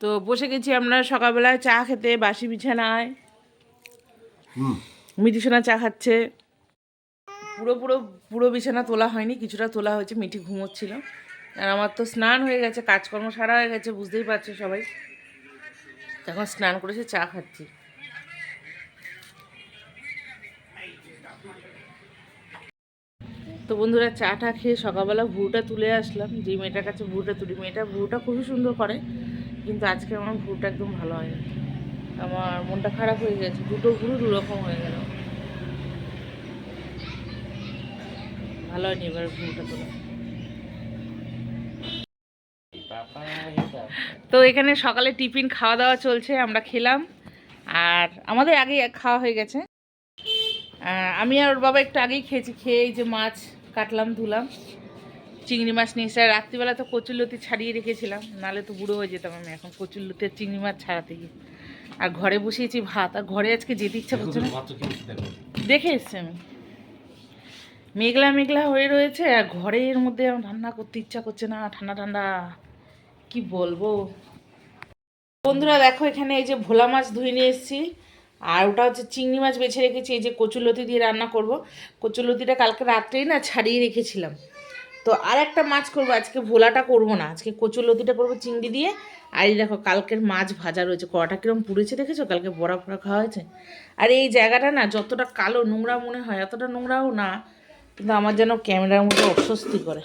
তো বসে গেছি আমরা সকালবেলায় চা খেতে বাসি বিছানায়। মিঠি সোনা চা খাচ্ছে। পুরো পুরো পুরো বিছানা তোলা হয়নি কিছুটা তোলা হয়েছে মিঠি ঘুমোচ্ছিল। আর আমার তো স্নান হয়ে গেছে কাজকর্ম সারা হয়ে গেছে বুঝতেই পারছ সবাই। এখন স্নান করেছে চা খাচ্ছি। তো বন্ধুরা চাটা খেয়ে সকালবেলা ভুরুটা তুলে আসলাম। যে মেয়েটার কাছে ভুরুটা তুলি, মেয়েটা ভুরুটা খুবই সুন্দর করে, কিন্তু আজকে আমার ভুরুটা একদম ভালো হয়নি। আমার মনটা খারাপ হয়ে গেছে, দুটো ভুরু দু রকম হয়ে গেল। ভালো হয়নি এবার ভুরুটা তোলা। তো এখানে সকালে টিফিন খাওয়া দাওয়া চলছে, আমরা খেলাম। আর আমাদের আগে খাওয়া হয়ে গেছে। আমি আর ওর বাবা একটু আগেই খেয়েছি, খেয়ে এই যে মাছ কাটলাম, ধুলাম। চিংড়ি মাছ নিয়ে এসে রাত্রিবেলা তো কচুরলতি ছাড়িয়ে রেখেছিলাম নালে তো বুড়ো হয়ে যেতাম আমি। এখন কচুরলতি আর চিংড়ি মাছ ছাড়াতে গিয়ে। আর ঘরে বসিয়েছি ভাত, আর ঘরে আজকে যেতে ইচ্ছা করছে না। দেখে এসছি আমি। মেঘলা মেঘলা হয়ে রয়েছে, আর ঘরের মধ্যে আমার রান্না করতে ইচ্ছা করছে না, ঠান্ডা ঠান্ডা। কি বলব? বন্ধুরা, দেখো এখানে এই যে ভোলা মাছ ধুয়ে নিয়ে এসেছি। আর ওটা হচ্ছে চিংড়ি মাছ বেছে রেখেছি, এই যে কচুলতি দিয়ে রান্না করব। কচুলতিটা কালকে রাত্রেই না ছাড়িয়ে রেখেছিলাম। তো আর একটা মাছ করব, আজকে ভোলাটা করব না, আজকে কচুলতিটা করব চিংড়ি দিয়ে। আর এই দেখো কালকের মাছ ভাজা রয়েছে, কড়াটা কীরকম পুড়েছে দেখেছ? কালকে বড়া ফড়া খাওয়া হয়েছে। আর এই জায়গাটা না যতটা কালো নোংরা মনে হয়, এতটা নোংরাও না, কিন্তু আমার যেন ক্যামেরার মধ্যে অস্বস্তি করে।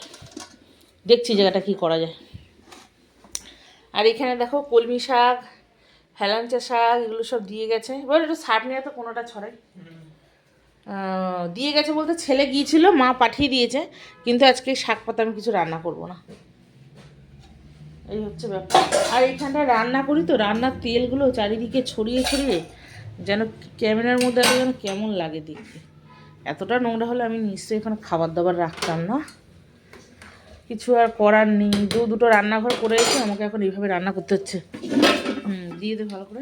দেখছি জায়গাটা কি করা যায়। আর এখানে দেখো কলমি শাক হেলাঞ্চা শাক এগুলো সব দিয়ে গেছে। এবার একটু শাক নিয়ে তো কোনোটা ছড়াই। দিয়ে গেছে বলতে ছেলে গিয়েছিল, মা পাঠিয়ে দিয়েছে, কিন্তু আজকে শাক পাতা আমি কিছু রান্না করব না। এই হচ্ছে ব্যাপার। আর এইখানটা রান্না করি তো, রান্নার তেলগুলো চারিদিকে ছড়িয়ে ছড়িয়ে যেন ক্যামেরার মধ্যে আরও যেন কেমন লাগে দেখতে। এতটা নোংরা হলে আমি নিশ্চয়ই এখানে খাবার দাবার রাখতাম না। কিছু আর করার নেই। দু দুটো রান্নাঘর করে এসে আমাকে এখন এইভাবে রান্না করতে হচ্ছে। হুম দিয়ে দে ভালো করে।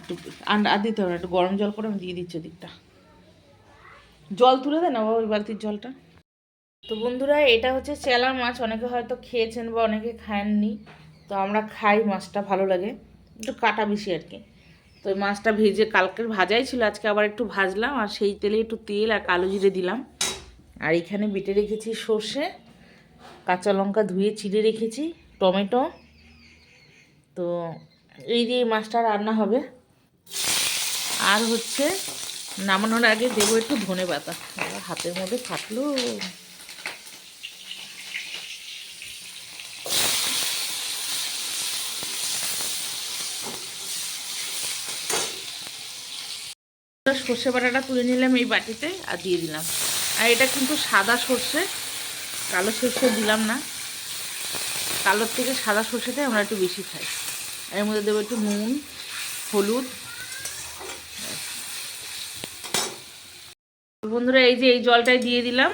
একটু আর দিতে হবে একটু গরম জল করে আমি দিয়ে দিচ্ছি ওদিকটা। জল তুলে দে না বাবা ওই বালতির জলটা। তো বন্ধুরা এটা হচ্ছে চেলা মাছ অনেকে হয়তো খেয়েছেন বা অনেকে খাননি। তো আমরা খাই মাছটা ভালো লাগে। একটু কাটা বেশি আর কি। তো ওই মাছটা ভেজে কালকের ভাজাই ছিল আজকে আবার একটু ভাজলাম আর সেই তেলে একটু তেল আর কালো জিরে দিলাম। আর এখানে বেটে রেখেছি সর্ষে কাঁচা লঙ্কা ধুয়ে চিড়ে রেখেছি টমেটো তো এই দিয়ে মাছটা রান্না হবে। আর হচ্ছে নামানোর আগে দেবো একটু ধনে পাতা। হাতের মধ্যে ফাটলো। সর্ষে বাটাটা তুলে নিলাম এই বাটিতে আর দিয়ে দিলাম। আর এটা কিন্তু সাদা সর্ষে, কালো সর্ষে দিলাম না। কালোর থেকে সাদা সর্ষেটাই আমরা একটু বেশি খাই। এর মধ্যে দেবো একটু নুন, হলুদ। বন্ধুরা, এই যে এই জলটাই দিয়ে দিলাম,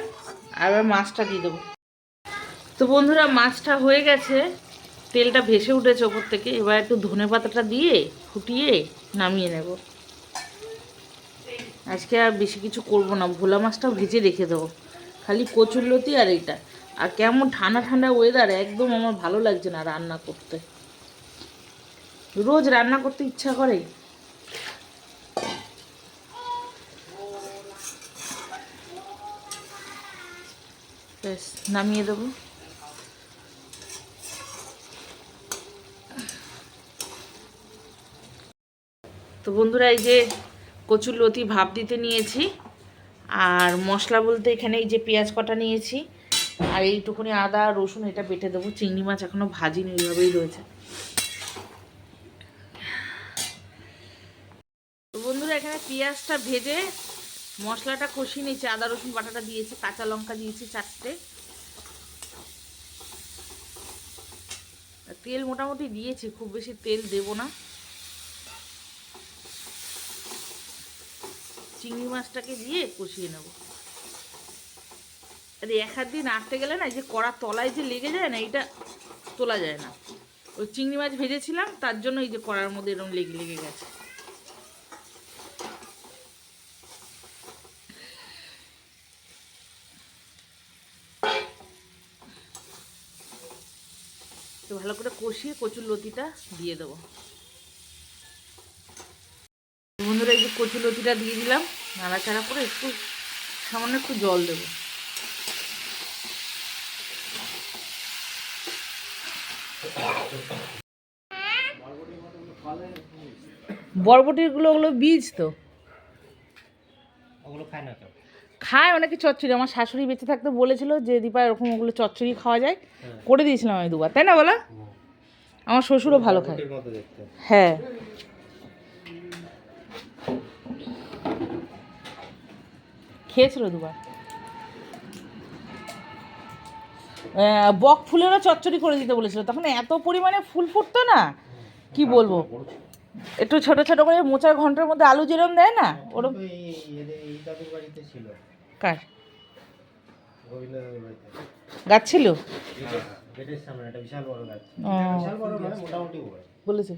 আর এবার মাছটা দিয়ে দেবো। তো বন্ধুরা, মাছটা হয়ে গেছে, তেলটা ভেসে উঠেছে ওপর থেকে। এবার একটু ধনে পাতাটা দিয়ে ফুটিয়ে নামিয়ে নেব। আজকে আর বেশি কিছু করব না, ভোলা মাছটাও ভেজে রেখে দেবো। খালি কচুরলতি আর এইটা। আর কেমন ঠান্ডা ঠান্ডা ওয়েদার একদম আমার ভালো লাগছে না রান্না করতে। রোজ রান্না করতে ইচ্ছা করে। নামিয়ে দেবো। তো বন্ধুরা, এই যে কচুর লতি ভাপ দিতে নিয়েছি, আর মশলা বলতে এখানে এই যে পেঁয়াজ কটা নিয়েছি, আর এইটুকুনি আদা, রসুন, এটা বেটে দেবো। চিংড়ি মাছ এখনও ভাজিনি ওইভাবেই রয়েছে তো বন্ধুরা এখানে পেঁয়াজটা ভেজে মশলাটা কষিয়ে নিয়েছি। আদা, রসুন বাটাটা দিয়েছি, কাঁচা লঙ্কা দিয়েছি চারটে। তেল মোটামুটি দিয়েছি, খুব বেশি তেল দেবো না। চিংড়ি মাছটাকে দিয়ে কষিয়ে নেব। আর এক হাত দিয়ে নাড়তে গেলে না যে কড়ার তলায় যে লেগে যায় না এটা তোলা যায় না। ওই চিংড়ি মাছ ভেজেছিলাম, তার জন্য এই যে কড়ার মধ্যে এরকম লেগে লেগে গেছে। ভালো করে কষিয়ে কচুর লতিটা দিয়ে দেবো। বন্ধুরা, এই যে কচুর লতিটা দিয়ে দিলাম, নাড়াচাড়া করে একটু সামান্য একটু জল দেবো। বরবটিগুলো ওগুলো বীজ তো? ওগুলো খায় না তো। খায় অনেকে চচ্চড়ি। আমার শাশুড়ি বেঁচে থাকতে বলেছিল যে দীপা এরকম ওগুলো চচ্চড়ি খাওয়া যায়। করে দিয়েছিলাম আমি দুবার। তাই না বলো? আমার শ্বশুরও ভালো খায়। হ্যাঁ। খেয়েছিল দুবার। বক ফুলেরও চচ্চড়ি করে দিতে বলেছিল। তখন এত পরিমাণে ফুল ফুটতো না? কি বলব? একটু ছোট ছোট করে মোচার ঘণ্টার মধ্যে আলু যেরম দেয় না ওরকম বাড়িতে ছিল। কার? ছিল? মানে বলেছে।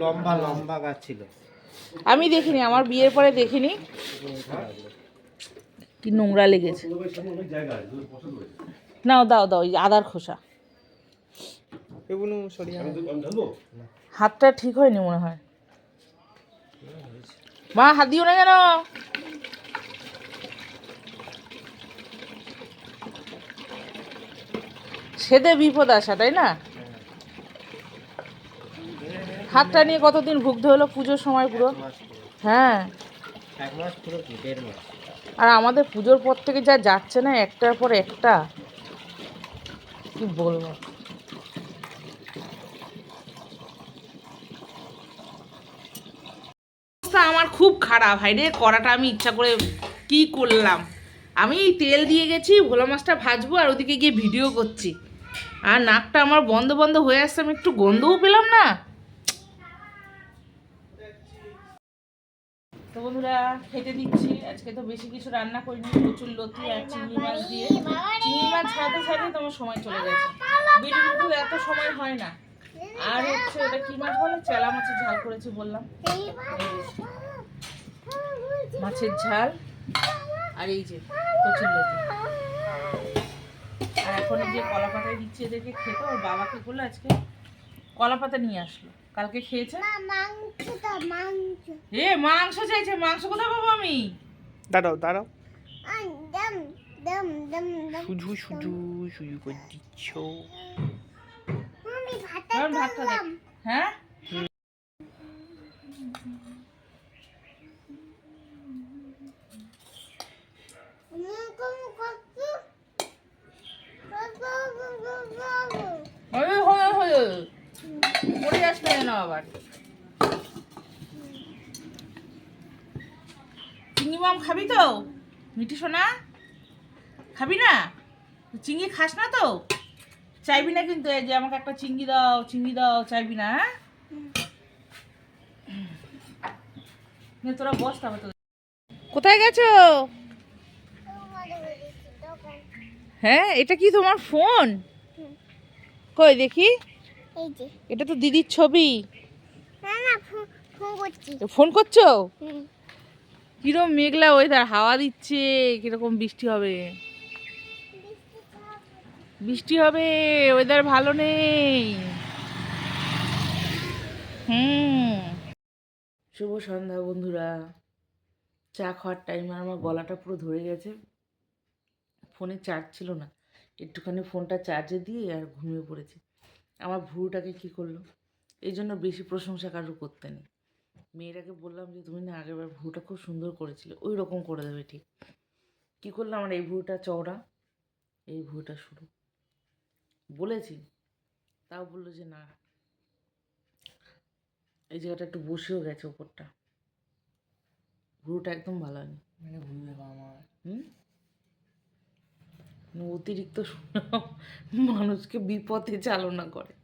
লম্বা লম্বা গাছ। ছিল। আমি দেখিনি আমার বিয়ের পরে দেখিনি। কি নোংরা লেগেছে। নাও দাও দাও ওই আদার খোসা। সরিয়ে হাতটা ঠিক হয়নি মনে হয়। মা হাত দিও না কেন সেদে বিপদ আসা তাই না? হাতটা নিয়ে কতদিন ভুগতে হলো পুজোর সময় পুরো? হ্যাঁ। আর আমাদের পুজোর পর থেকে যা যাচ্ছে না একটার পর একটা। কি বলব? অবস্থা আমার খুব খারাপ। ভাই রে, কড়াটা আমি ইচ্ছা করে কি করলাম? আমি তেল দিয়ে গেছি, ভোলা মাছটা ভাজবো আর ওদিকে গিয়ে ভিডিও করছি। আর নাকটা আমার বন্ধ বন্ধ হয়ে আসছে, আমি একটু গন্ধও পেলাম না। তো বন্ধুরা, খেতে দিচ্ছি। আজকে তো বেশি কিছু রান্না করিনি, প্রচুর লতি আর চিংড়ি মাছ দিয়ে। চিংড়ি মাছ ছাড়তে ছাড়তে তোমার সময় চলে গেছে। কিন্তু এত সময় হয় না। আর হচ্ছে ওটা কি মাছ বলে? চেলা মাছের ঝাল করেছি বললাম। মাছের ঝাল। আর এই যে প্রচুর লতি। আর এখন এই যে কলা পাতায় দিচ্ছি এদেরকে খেতে ওর বাবাকে করল আজকে কলা পাতা নিয়ে আসলো। কালকে খেয়েছে? এ মাংস চাইছে। মাংস কোথায় পাবো আমি? দাঁড়াও দাঁড়াও। শুধু শুধু শুধু করে দিচ্ছ। কারণ ভাতটা দেখ। হ্যাঁ? পড়ে যেন আবার। চিংড়ি মাম খাবি তো? মিঠি সোনা? খাবি না? চিংড়ি খাস না তো? চাইবি না কিন্তু এই যে আমাকে একটা চিংড়ি দাও চিংড়ি দাও চাইবি না হ্যাঁ? তোরা বস তবে তো কোথায় গেছো? হ্যাঁ এটা কি তোমার ফোন? কই দেখি। এটা তো দিদির ছবি। ফোন করছ। কিরম মেঘলা ওয়েদার হাওয়া দিচ্ছে কীরকম বৃষ্টি হবে। বৃষ্টি হবে ওয়েদার ভালো নেই। হুম। শুভ সন্ধ্যা বন্ধুরা। চা খাওয়ার টাইমে আমার গলাটা পুরো ধরে গেছে। ফোনে চার্জ ছিল না। একটুখানি ফোনটা চার্জে দিয়ে আর ঘুমিয়ে পড়েছি। আমার ভুরুটাকে কি করল? এই জন্য বেশি প্রশংসা কারোর করতে নেই। মেয়েটাকে বললাম যে, তুমি না আগেরবার ভুরুটা খুব সুন্দর করেছিলে। ওই রকম করে দেবে ঠিক। কী করলাম আমার এই ভুরুটা চওড়া। এই ভুরুটা শুরু। বলেছি। তাও বলল যে না। এই জায়গাটা একটু বসেও গেছে ওপরটা। ভুরুটা একদম ভালো হয়নি। মানে আমার। হুম? মানে অতিরিক্ত মানুষকে বিপথে চালনা করে।